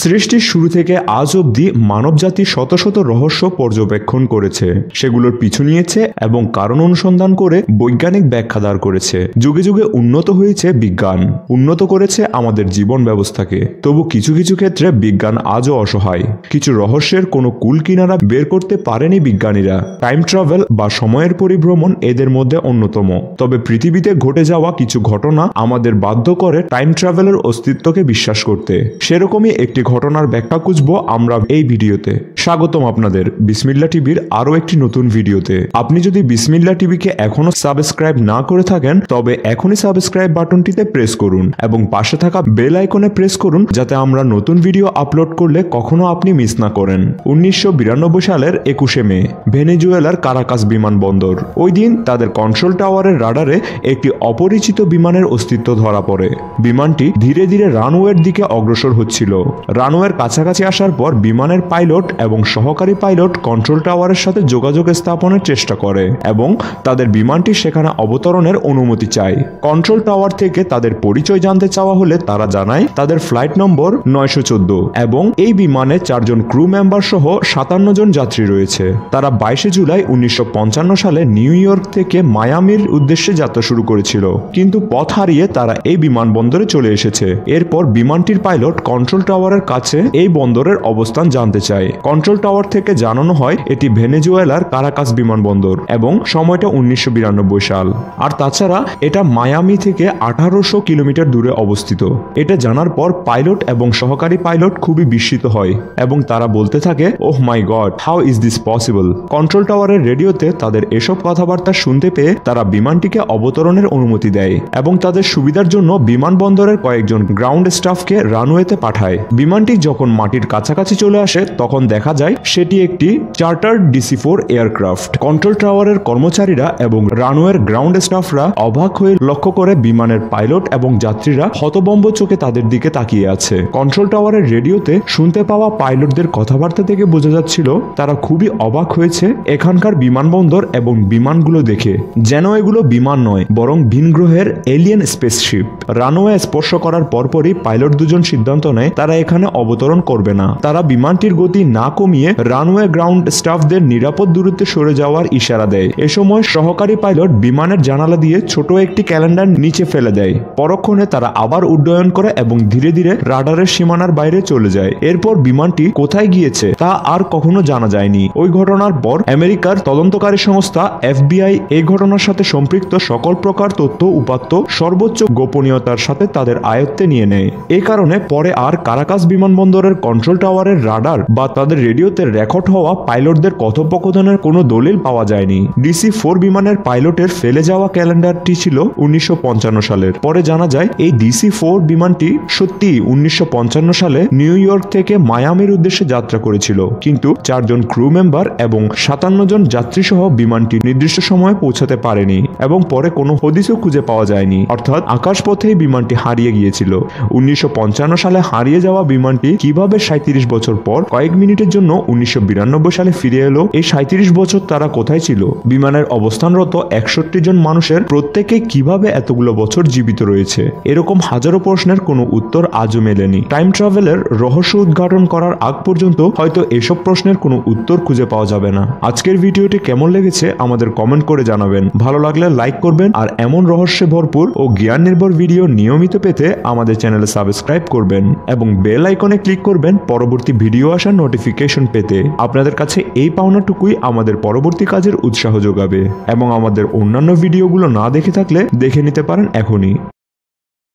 সৃষ্টির শুরু থেকে আজ অবধি মানবজাতি শত শত রহস্য পর্যবেক্ষণ করেছে। সেগুলোর পিছু নিয়েছে এবং কারণ অনুসন্ধান করে বৈজ্ঞানিক ব্যাখ্যা দাঁড় করেছে। যুগে যুগে উন্নত হয়েছে বিজ্ঞান, উন্নত করেছে আমাদের জীবন ব্যবস্থাকে। তবু কিছু কিছু ক্ষেত্রে বিজ্ঞান আজও অসহায়। কিছু রহস্যের কোনো কুল কিনারা বের করতে পারেনি বিজ্ঞানীরা। টাইম ট্রাভেল বা সময়ের পরিভ্রমণ এদের মধ্যে অন্যতম। তবে পৃথিবীতে ঘটে যাওয়া কিছু ঘটনা আমাদের বাধ্য করে টাইম ট্রাভেলের অস্তিত্বকে বিশ্বাস করতে। সেরকমই একটি ঘটনার ব্যাখ্যা খুঁজবো আমরা এই ভিডিওতে। স্বাগতম আপনাদের বিসমিল্লা টিভির আরও একটি নতুন ভিডিওতে। আপনি যদি বিসমিল্লা টিভিকে এখনও সাবস্ক্রাইব না করে থাকেন, তবে এখনই সাবস্ক্রাইব বাটনটিতে প্রেস করুন এবং পাশে থাকা বেল আইকনে প্রেস করুন যাতে আমরা নতুন ভিডিও আপলোড করলে কখনো আপনি মিস না করেন। উনিশশো বিরানব্বই সালের একুশে মে, ভেনেজুয়েলার কারাকাস বিমানবন্দর ওই দিন তাদের কন্ট্রোল টাওয়ারের রাডারে একটি অপরিচিত বিমানের অস্তিত্ব ধরা পড়ে। বিমানটি ধীরে ধীরে রানওয়ের দিকে অগ্রসর হচ্ছিল। রানওয়ের কাছাকাছি আসার পর বিমানের পাইলট এবং সহকারী পাইলট কন্ট্রোল টাওয়ারের সাথে যোগাযোগ স্থাপনের চেষ্টা করে এবং তাদের বিমানটি সেখানে অবতরণের অনুমতি চায়। কন্ট্রোল টাওয়ার থেকে তাদের পরিচয় জানতে চাওয়া হলে তারা জানায়, তাদের ফ্লাইট নম্বর নয়শো চোদ্দ এবং এই বিমানে চারজন ক্রু মেম্বার সহ সাতান্ন জন যাত্রী রয়েছে। তারা বাইশে জুলাই উনিশশো পঞ্চান্ন সালে নিউ ইয়র্ক থেকে মায়ামির উদ্দেশ্যে যাত্রা শুরু করেছিল। কিন্তু পথ হারিয়ে তারা এই বিমানবন্দরে চলে এসেছে। এরপর বিমানটির পাইলট কন্ট্রোল টাওয়ারের কাছে এই বন্দরের অবস্থান জানতে চায়। কন্ট্রোল টাওয়ার থেকে জানানো হয়, এটি ভেনেজুয়েলার কারাকাস বিমানবন্দর এবং সময়টা উনিশশো বিরানব্বই সাল। আর তাছাড়া, এটা মায়ামি থেকে আঠারোশো কিলোমিটার দূরে অবস্থিত। এটা জানার পর পাইলট এবং সহকারী পাইলট খুবই বিস্মিত হয় এবং তারা বলতে থাকে, ওহ my God, how is this possible? Control টাওয়ারের রেডিওতে তাদের এসব কথাবার্তা শুনতে পেয়ে তারা বিমানটিকে অবতরণের অনুমতি দেয় এবং তাদের সুবিধার জন্য বিমানবন্দরের কয়েকজন গ্রাউন্ড স্টাফকে রানওয়েতে পাঠায়। বিমানটি যখন মাটির কাছাকাছি চলে আসে, তখন দেখা যায়, সেটি একটি charter DC four aircraft. Control টাওয়ারের কর্মচারীরা এবং রানওয়ের গ্রাউন্ড স্টাফরা অবাক হয়ে লক্ষ্য করে বিমানের পাইলট এবং যাত্রীরা হতবম্ব চোখে তাদের দিকে তাকিয়ে আছে। কন্ট্রোল টাওয়ারের রেডিওতে শুনতে পাওয়া পাইলটদের কথাবার্তা থেকে বোঝা যাচ্ছিল, তারা খুবই অবাক হয়েছে এখানকার বিমানবন্দর এবং বিমানগুলো দেখে। যেন এগুলো বিমান নয়, বরং ভিন গ্রহের এলিয়েন স্পেসশিপ। রানওয়ে স্পর্শ করার পরপরই পাইলট দুজন সিদ্ধান্ত নেয়, তারা এখানে অবতরণ করবে না। তারা বিমানটির গতি না কমিয়ে রানওয়ে গ্রাউন্ড স্টাফদের নিরাপদ দূরত্বে সরে যাওয়ার ইশারা দেয়। এ সময় সহকারী পাইলট বিমানের জানালা দিয়ে ছোট একটি ক্যালেন্ডার নিচে ফেলে দেয়। পরক্ষণে তারা আবার উড্ডয়ন করে এবং ধীরে ধীরে রাডারের সীমানার বাইরে চলে যায়। এরপর বিমানটি কোথায় গিয়েছে তা আর কখনো জানা যায়নি। ওই ঘটনার পর আমেরিকার তদন্তকারী সংস্থা এফবিআই এই ঘটনার সাথে সম্পৃক্ত সকল প্রকার তথ্য, উপাত্ত, সর্বোচ্চ গোপনীয়তার সাথে তাদের আয়ত্তে নিয়ে নেয়। এ কারণে পরে আর কারাকাস বিমানবন্দরের কন্ট্রোল টাওয়ারের রাডার বা তাদের রেডিওতে রেকর্ড হওয়া পাইলটদের কথোপকথনের কোনো দলিল পাওয়া যায়নি। ডিসি ফোর বিমানের পাইলটের ফেলে যাওয়া ক্যালেন্ডারটি ছিল উনিশশো সালের। পরে জানা যায়, এই ডিসি ফোর বিমানটি সত্যি উনিশশো পঞ্চান্ন সালে নিউ ইয়র্ক থেকে মায়ামির উদ্দেশ্যে যাত্রা করেছিল। কিন্তু চারজন ক্রু মেম্বার এবং সাতান্ন জন যাত্রী সহ বিমানটি নির্দিষ্ট সময়ে পৌঁছাতে পারেনি এবং পরে কোনো হদিসও খুঁজে পাওয়া যায়নি। অর্থাৎ আকাশপথেই বিমানটি হারিয়ে গিয়েছিল। উনিশশো পঞ্চান্ন সালে হারিয়ে যাওয়া বিমানটি কীভাবে সাঁত্রিশ বছর পর কয়েক মিনিটের জন্য উনিশশো বিরানব্বই সালে ফিরে এলো। এই সাঁত্রিশ বছর তারা কোথায় ছিল? বিমানের অবস্থানরত একষট্টি জন মানুষের প্রত্যেকে কীভাবে এতগুলো বছর জীবিত রয়েছে? এরকম হাজারো প্রশ্নের কোনো উত্তর আজও মেলেনি। টাইম ট্রাভেলের রহস্য উদ্ঘাটন করার আগ পর্যন্ত হয়তো এসব প্রশ্নের কোনো উত্তর খুঁজে পাওয়া যাবে না। আজকের ভিডিওটি কেমন লেগেছে আমাদের কমেন্ট করে জানাবেন। ভালো লাগলে লাইক করবেন আর এমন রহস্যে ভরপুর ও জ্ঞান নির্ভর ভিডিও নিয়মিত পেতে আমাদের চ্যানেলে সাবস্ক্রাইব করবেন এবং বেল আইকনে ক্লিক করবেন। পরবর্তী ভিডিও আসার নোটিফিকেশন পেতে আপনাদের কাছে এই পাওনাটুকুই আমাদের পরবর্তী কাজের উৎসাহ যোগাবে এবং আমাদের অন্যান্য ভিডিওগুলো না দেখে থাকলে দেখে নিতে পারেন এখনই।